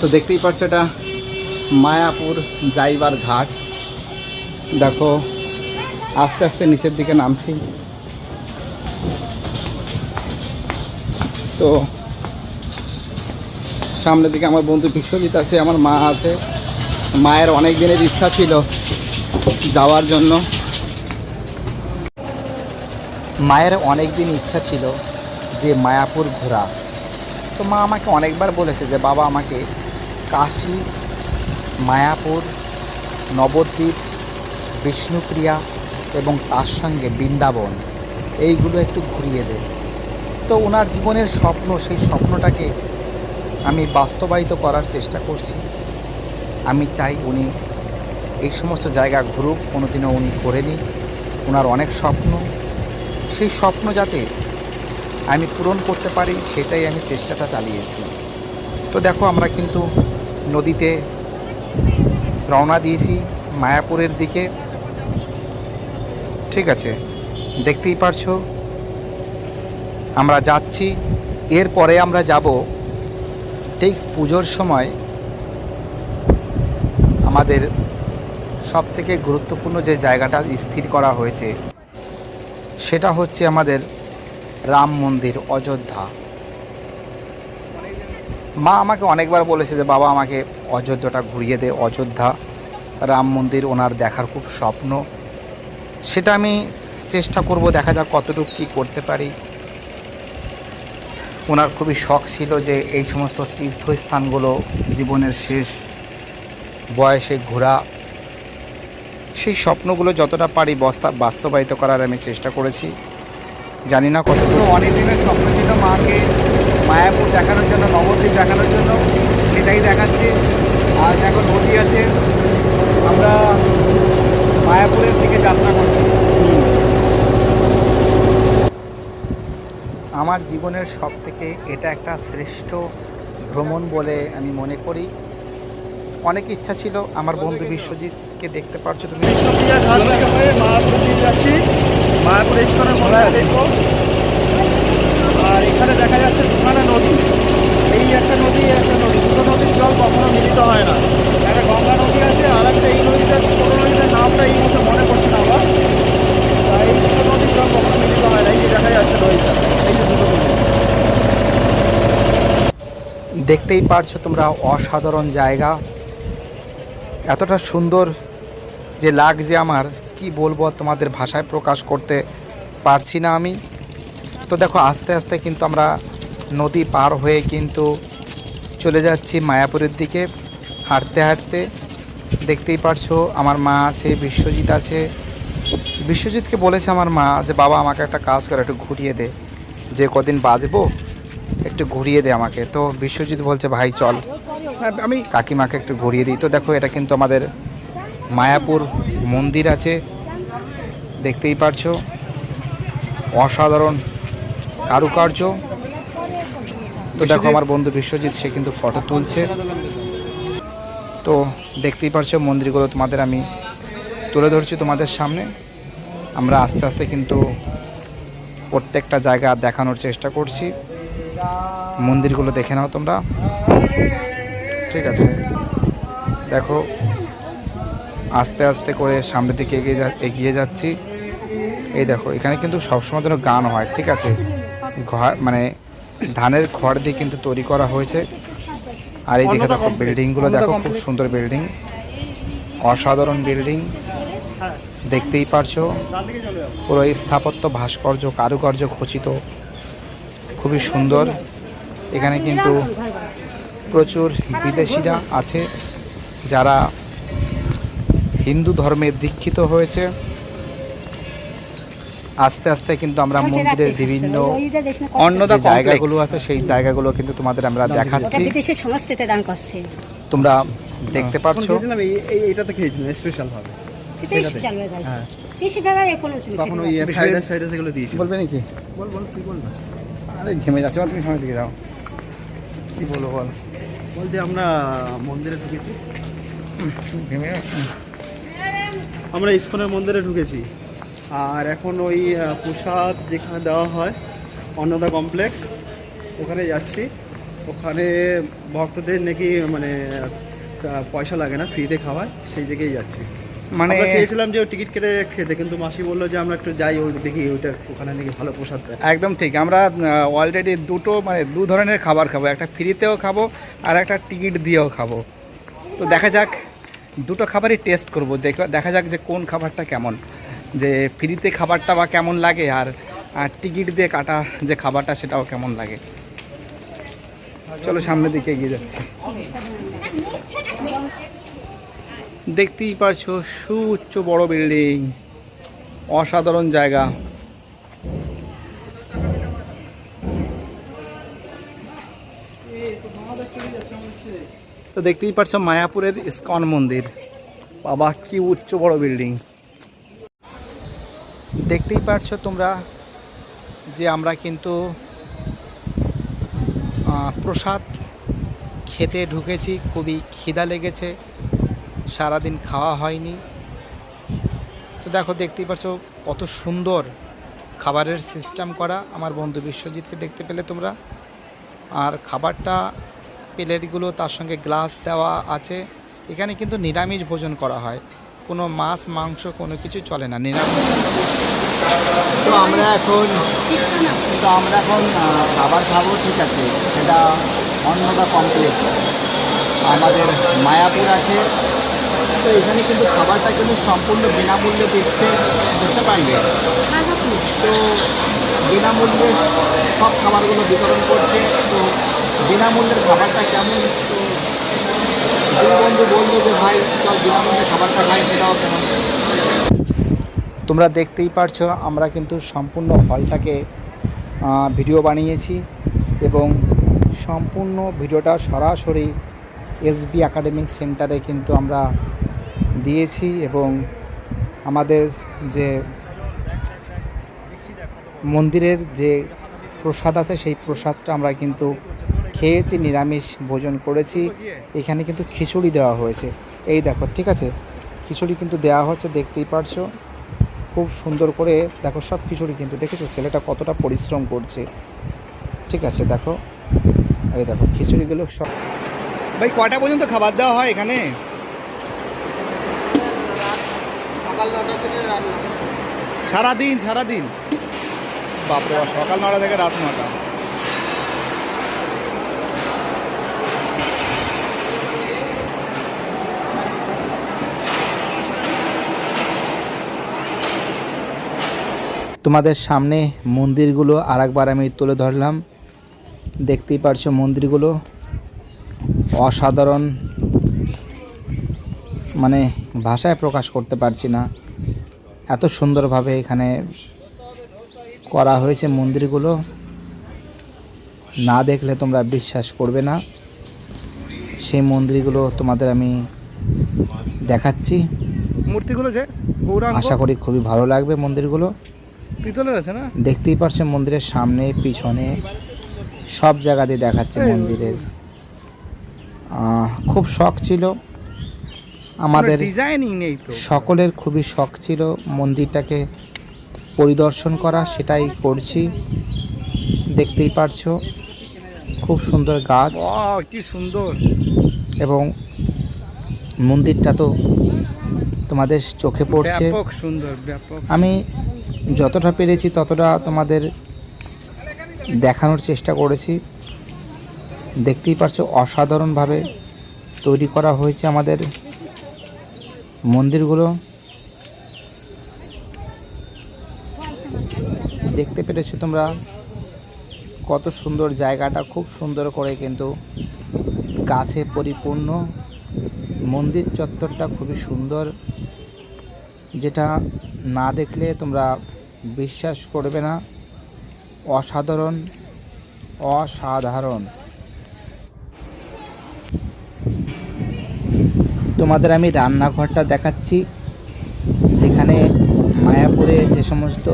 তো দেখতেই পাচ্ছ এটা মায়াপুর যাইবার ঘাট। দেখো, আস্তে আস্তে নিচের দিকে নামছি। তো সামনের দিকে আমার বন্ধু বিশ্বজিৎ আছে, আমার মা আছে। মায়ের অনেক দিনের ইচ্ছা ছিল যাওয়ার জন্য। মায়ের অনেক দিন ইচ্ছা ছিল যে মায়াপুর ঘোরা। তো মা আমাকে অনেকবার বলেছে যে, বাবা, আমাকে কাশী, মায়াপুর, নবদ্বীপ, বিষ্ণুপ্রিয়া এবং তার সঙ্গে বৃন্দাবন। এইগুলো একটু ঘুরিয়ে দে। তো ওনার জীবনের স্বপ্ন, সেই স্বপ্নটাকে আমি বাস্তবায়িত করার চেষ্টা করছি। আমি চাই উনি এই সমস্ত জায়গা ঘুরুক, কোনোদিনও উনি করেনি ওনার অনেক স্বপ্ন। সেই স্বপ্ন যাতে আমি পূরণ করতে পারি, সেটাই আমি চেষ্টাটা চালিয়েছি। তো দেখো, আমরা কিন্তু নদীতে রওনা দিয়েছি মায়াপুরের দিকে। ঠিক আছে, দেখতেই পারছ। আমরা যাচ্ছি, এরপরে আমরা যাব ঠিক পুজোর সময় আমাদের সব থেকে গুরুত্বপূর্ণ যে জায়গাটা স্থির করা হয়েছে, সেটা হচ্ছে আমাদের রাম মন্দির অযোধ্যা। মা আমাকে অনেকবার বলেছে যে, বাবা, আমাকে অযোধ্যাটা ঘুরিয়ে দে, অযোধ্যা রাম মন্দির ওনার দেখার খুব স্বপ্ন। সেটা আমি চেষ্টা করব দেখা যাক কতটুকু কী করতে পারি। ওনার খুবই শখ ছিল যে, এই সমস্ত তীর্থস্থানগুলো জীবনের শেষ বয়সে ঘোরা। সেই স্বপ্নগুলো যতটা পারি বস্তা, বাস্তবায়িত করার আমি চেষ্টা করেছি। জানি না কতটুকু অনেক দিনের স্বপ্ন ছিল মাকে। মায়াপুর দেখানোর জন্য, নবদ্বীপ দেখানোর জন্য, সেটাই দেখাচ্ছি। আর এখন নদী আছে। আমরা মায়াপুরের দিকে যাত্রা করছি। আমার জীবনের সব থেকে এটা একটা শ্রেষ্ঠ ভ্রমণ বলে আমি মনে করি। অনেক ইচ্ছা ছিল, আমার বন্ধু বিশ্বজিৎকে দেখতে পারছ তুমি। মায়াপুর যাচ্ছি। মায়াপুর ইস্কনের মন্দির দেখব। আর এখানে দেখা যাচ্ছে দুখানা নদী। এই একটা নদী একটা নদী। দুটো নদীর জল কখনো মিলিত হয় না। একটা গঙ্গা নদী আছে, আর একটা এই নদীটা ছোটো নদীটার নামটা এই মুহূর্তে মনে পড়ছে না আমার। তা এই দুটো নদীর জল কখনো মিলিত হয় না। এই যে দেখা যাচ্ছে নদীটা, এই যে দুটো নদী। দেখতেই পারছ তোমরা, অসাধারণ জায়গা। এতটা সুন্দর যে লাগছে আমার, কি বলব তোমাদের ভাষায় প্রকাশ করতে পারছি না আমি। তো দেখো আস্তে আস্তে কিন্তু আমরা নদী পার হয়ে কিন্তু চলে যাচ্ছি মায়াপুরের দিকে। হাঁটতে হাঁটতে দেখতেই পারছ আমার মা আছে বিশ্বজিৎ আছে। বিশ্বজিৎকে বলেছে আমার মা যে বাবা আমাকে একটা কাজ করে একটু ঘুরিয়ে দে। যে কদিন বাজবো একটু ঘুরিয়ে দে আমাকে। তো বিশ্বজিৎ বলছে ভাই চল। আমি কাকিমাকে একটু ঘুরিয়ে দিই। তো দেখো এটা কিন্তু আমাদের মায়াপুর মন্দির আছে। দেখতেই পারছ। অসাধারণ কারুকার্য। তো দেখো আমার বন্ধু বিশ্বজিৎ, সে কিন্তু ফটো তুলছে। তো দেখতেই পারছ মন্দিরগুলো তোমাদের আমি তুলে ধরছি তোমাদের সামনে। আমরা আস্তে আস্তে কিন্তু প্রত্যেকটা জায়গা দেখানোর চেষ্টা করছি। মন্দিরগুলো দেখে নাও তোমরা। ঠিক আছে। দেখো, আস্তে আস্তে করে সামনের দিকে এগিয়ে এগিয়ে যাচ্ছি। এই দেখো, এখানে কিন্তু সবসময় যেন গান হয়, ঠিক আছে? ঘর মানে ধানের খড় দিয়ে কিন্তু তৈরি করা হয়েছে। আর এই দিকে দেখো বিল্ডিংগুলো দেখো খুব সুন্দর বিল্ডিং অসাধারণ বিল্ডিং দেখতেই পারছ। পুরো এই স্থাপত্য ভাস্কর্য কারুকার্য খচিত। খুবই সুন্দর। এখানে কিন্তু প্রচুর বিদেশিরা আছে যারা হিন্দু ধর্মে দীক্ষিত হয়েছে। আস্তে আস্তে কিন্তু আমরা মন্দিরের বিভিন্ন অন্য যে জায়গাগুলো আছে সেই জায়গাগুলো কিন্তু তোমাদের আমরা দেখাচ্ছি। বিদেশের সংস্কৃতি দান করছে। তোমরা দেখতে পাচ্ছো খেয়েছিলাম এই এই- এইটাতে খেয়েছিলাম স্পেশাল হয়ে হ্যাঁ। দিয়েছি। বলবে নাকি? বল বল না আরে ঘেমে যাচ্ছে। তুমি সময় দিকে যাও। কি বলব বল। বল যে আমরা মন্দিরে ঢুকেছি। ঘেমে আমরা ইসকনের মন্দিরে ঢুকেছি। আর এখন ওই প্রসাদ যেখানে দেওয়া হয় অন্নদা কমপ্লেক্স ওখানে যাচ্ছি। ওখানে ভক্তদের নাকি মানে পয়সা লাগে না ফ্রিতে খাওয়ায় সেই দিকেই যাচ্ছি। মানে চেয়েছিলাম যে টিকিট কেটে খেতে কিন্তু মাসি বলল যে আমরা একটু যাই ওই দেখি ওইটা ওখানে নাকি ভালো প্রসাদ দেয়। একদম ঠিক আমরা অলরেডি দুটো মানে দু ধরনের খাবার খাব একটা ফ্রিতেও খাব আর একটা টিকিট দিয়েও খাব। তো দেখা যাক দুটো খাবারই টেস্ট করব দেখা দেখা যাক যে কোন খাবারটা কেমন। যে ফ্রিতে খাবারটা বা কেমন লাগে আর টিকিট দিয়ে কাটা যে খাবারটা সেটাও কেমন লাগে। চলো সামনের দিকে এগিয়ে যাচ্ছি। দেখতেই পারছ, সুউচ্চ বড় বিল্ডিং, অসাধারণ জায়গা। তো দেখতেই পাচ্ছ মায়াপুরের ইস্কন মন্দির। বাবা, কি উচ্চ বড় বিল্ডিং। দেখতেই পারছ তোমরা যে আমরা কিন্তু প্রসাদ খেতে ঢুকেছি, খুবই খিদা লেগেছে, সারাদিন খাওয়া হয়নি। তো দেখো, দেখতেই পাচ্ছ কত সুন্দর খাবারের সিস্টেম করা আমার বন্ধু বিশ্বজিৎকে দেখতে পেলে তোমরা। আর খাবারটা, প্লেটগুলো তার সঙ্গে গ্লাস দেওয়া আছে। এখানে কিন্তু নিরামিষ ভোজন করা হয়। কোনো মাছ, মাংস, কোনো কিছু চলে না, নিরামিষ। তো আমরা এখন তো আমরা এখন খাবার খাব, ঠিক আছে। এটা অন্নদা কমপ্লেক্স আমাদের মায়াপুর আছে। তো এখানে কিন্তু খাবারটা কিন্তু সম্পূর্ণ বিনামূল্যে দিচ্ছে। বুঝতে পারলে? তো বিনামূল্যে সব খাবারগুলো বিতরণ করছে। তো বিনামূল্যের খাবারটা কেমন? তো তোমরা দেখতেই পারছ, আমরা কিন্তু সম্পূর্ণ হলটাকে ভিডিও বানিয়েছি এবং সম্পূর্ণ ভিডিওটা সরাসরি এসবি একাডেমিক সেন্টারে কিন্তু আমরা দিয়েছি এবং আমাদের যে মন্দিরের যে প্রসাদ আছে, সেই প্রসাদটা আমরা কিন্তু খেয়েছি নিরামিষ ভোজন করেছি। এখানে কিন্তু খিচুড়ি দেওয়া হয়েছে। এই দেখো ঠিক আছে? খিচুড়ি কিন্তু দেওয়া হচ্ছে দেখতেই পারছ? খুব সুন্দর করে দেখো সব খিচুড়ি কিন্তু। দেখেছ? ছেলেটা কতটা পরিশ্রম করছে। ঠিক আছে দেখো? এই দেখো খিচুড়িগুলো সব ভাই কটা পর্যন্ত খাবার দেওয়া হয় এখানে? সারাদিন সারাদিন? বাপরে সকাল নটা থেকে রাত নটা। তোমাদের সামনে মন্দিরগুলো আরেকবার আমি তুলে ধরলাম। দেখতেই পারছ মন্দিরগুলো অসাধারণ। মানে ভাষায় প্রকাশ করতে পারছি না। এত সুন্দরভাবে এখানে করা হয়েছে মন্দিরগুলো। না দেখলে তোমরা বিশ্বাস করবে না। সেই মন্দিরগুলো তোমাদের আমি দেখাচ্ছি। মূর্তিগুলো যে আশা করি খুবই ভালো লাগবে মন্দিরগুলো। পিতলের আছে না? দেখতেই পারছ মন্দিরের সামনে পিছনে সব জায়গাতে দেখাচ্ছে মন্দিরের। খুব শখ ছিল। আমাদের সকলের খুবই শখ ছিল মন্দিরটাকে পরিদর্শন করা সেটাই করছি। দেখতেই পারছ খুব সুন্দর গাছ। কি সুন্দর। এবং মন্দিরটা তো তোমাদের চোখে পড়ছে। সুন্দর আমি যতটা পেরেছি ততটা তোমাদের দেখানোর চেষ্টা করেছি। দেখতেই পারছ অসাধারণভাবে তৈরি করা হয়েছে আমাদের মন্দিরগুলো। দেখতে পেরেছ তোমরা কত সুন্দর জায়গাটা, খুব সুন্দর করে কিন্তু গাছে পরিপূর্ণ। মন্দির চত্বরটা খুবই সুন্দর, যেটা না দেখলে তোমরা বিশ্বাস করবে না। অসাধারণ অসাধারণ। তোমাদের আমি রান্নাঘরটা দেখাচ্ছি, যেখানে মায়াপুরে যে সমস্ত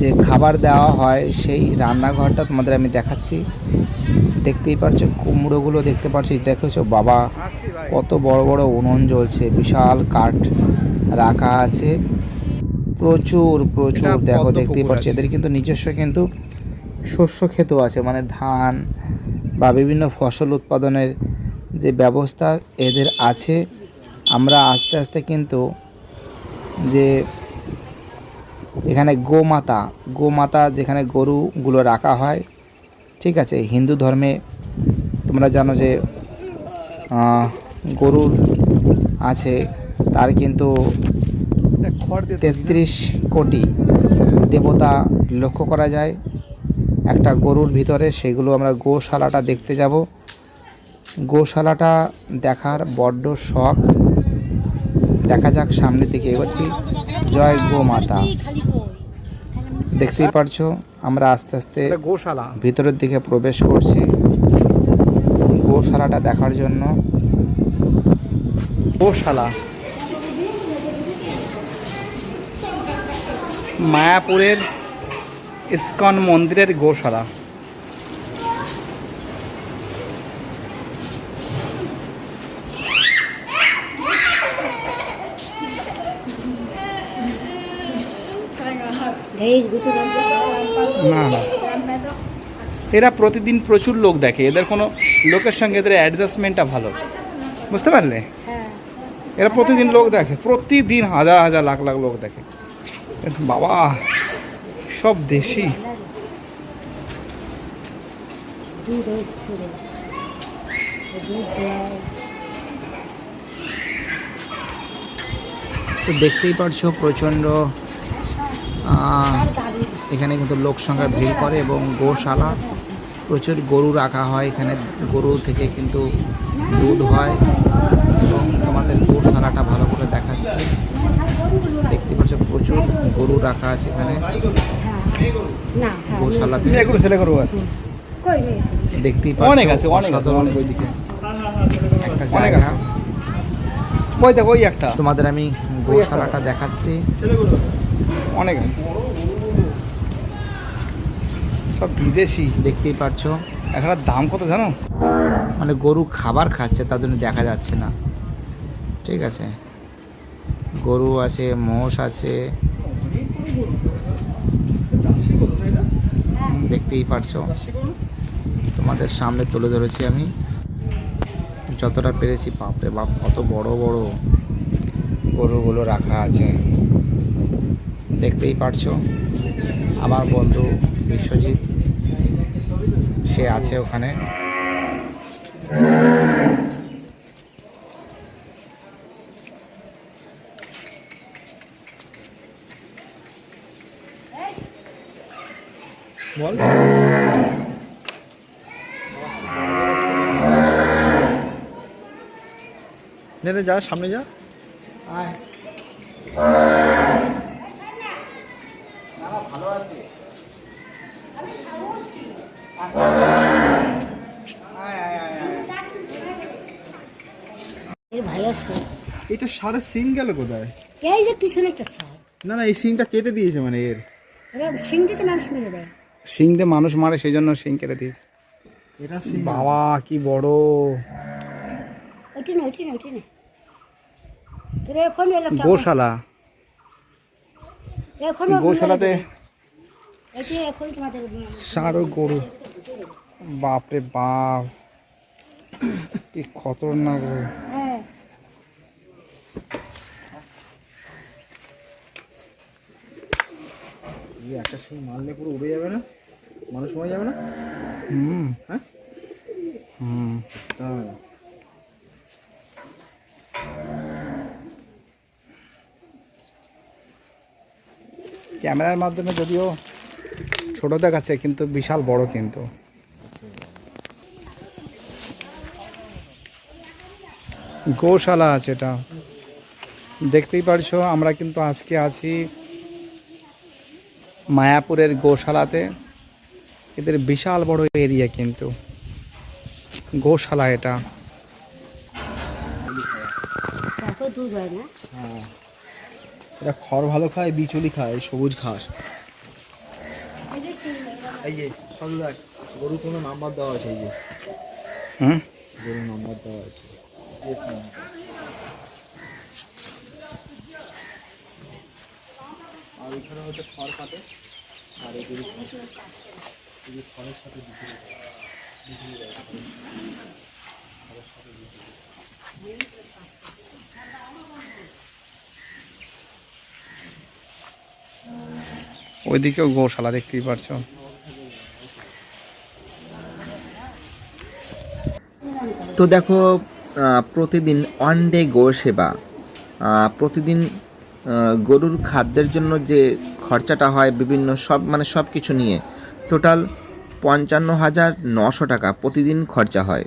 যে খাবার দেওয়া হয়, সেই রান্নাঘরটা তোমাদের আমি দেখাচ্ছি। দেখতেই পারছ কুমড়োগুলো দেখতে পাচ্ছ দেখেছ বাবা, কত বড় বড় উনুন জ্বলছে, বিশাল কাঠ। রাখা আছে। প্রচুর প্রচুর দেখো দেখতেই পাচ্ছি। এদের কিন্তু নিজস্ব কিন্তু শস্য ক্ষেতও আছে মানে ধান বা বিভিন্ন ফসল উৎপাদনের যে ব্যবস্থা এদের আছে। আমরা আস্তে আস্তে কিন্তু যে এখানে গোমাতা গোমাতা যেখানে গরুগুলো রাখা হয় ঠিক আছে? হিন্দু ধর্মে তোমরা জানো যে গরুর আছে তার কিন্তু তেত্রিশ কোটি দেবতা লক্ষ্য করা যায়। একটা গরুর ভিতরে সেগুলো আমরা গোশালাটা দেখতে যাব। গোশালাটা দেখার বড্ড শখ। দেখা যাক সামনের দিকে এগোচ্ছি। জয় গো মাতা। দেখতেই পারছ আমরা আস্তে আস্তে গোশালা। ভিতরের দিকে প্রবেশ করছি। গোশালাটা দেখার জন্য। গোশালা। মায়াপুরের ইস্কন মন্দিরের গোশালা। না না। এরা প্রতিদিন প্রচুর লোক দেখে। এদের কোনো লোকের সঙ্গে এদের অ্যাডজাস্টমেন্টটা ভালো। বুঝতে পারলে? এরা প্রতিদিন লোক দেখে। প্রতিদিন হাজার হাজার লাখ লাখ লোক দেখে। বাবা সব দেশি। তো দেখতেই পারছ প্রচণ্ড আহ, এখানে কিন্তু লোক সংখ্যা ভিড় করে এবং গোশালা। প্রচুর গরু রাখা হয় এখানে গরু থেকে কিন্তু দুধ হয় এবং তোমাদের গোশালাটা ভালো করে দেখাচ্ছে। প্রচুর গরু রাখা আছে এখানে। গোশালাতে ছেলে গরু আছে। দেখতেই পাচ্ছ অনেক আছে অনেক ওইদিকে। একটা জায়গা। ওই দেখো ওই একটা। তোমাদের আমি গোশালাটা দেখাচ্ছি। অনেক সব বিদেশি। দেখতেই পাচ্ছ। এখানে দাম কত জানো? মানে গরু খাবার খাচ্ছে তার জন্য দেখা যাচ্ছে না। ঠিক আছে। গরু আছে, মোষ আছে। দেখতেই পারছ। তোমাদের সামনে তুলে ধরেছি আমি। যতটা পেরেছি, বাপরে বাপ, কত বড় বড় গরুগুলো রাখা আছে। দেখতেই পারছ, আমার বন্ধু বিশ্বজিৎ, সে আছে ওখানে। বল। নে নে, যা সামনে যা। এর ভাই আছে এটা সাড়ে সিং গেল কোথায়? এই যে পিছনে একটা না না এই সিংটা কেটে দিয়েছে মানে এর। সিং দিতে মানুষ মেরে দেয়। সিং দিয়ে মানুষ মারে সেই জন্য সিং কেটে এটা বাবা কি বড়। গোশালা। গোশালাতে এখন গরু। বাপরে বাপ। কি খতরনাক রে হ্যাঁ এই একটা সিং মারলে পুরো উড়ে যাবে না? মানুষ মরে যাবে না? হুম। হ্যাঁ? হুম। ক্যামেরার মাধ্যমে যদিও ছোট দেখাচ্ছে কিন্তু বিশাল বড় কিন্তু। গোশালা আছে এটা। দেখতেই পারছ আমরা কিন্তু আজকে আছি মায়াপুরের গোশালাতে। এদের বিশাল বড় এরিয়া কিন্তু। গোশালা এটা। হয়। এটা খড় ভালো খায় বিচুলি খায় সবুজ ঘাস। এই যে গরু কোনো নাম্বার দেওয়া আছে এই যে। হুম? গরু নাম্বার দেওয়া আছে। এখানে হচ্ছে খড় কাটে আর এই গরু ওইদিকেও গোশালা দেখতেই পারছ। তো দেখো আহ, প্রতিদিন ওয়ান ডে গো সেবা আহ, প্রতিদিন গরুর খাদ্যের জন্য যে খরচাটা হয় বিভিন্ন সব মানে সব কিছু নিয়ে টোটাল পঞ্চান্ন হাজার নশো টাকা প্রতিদিন খরচা হয়।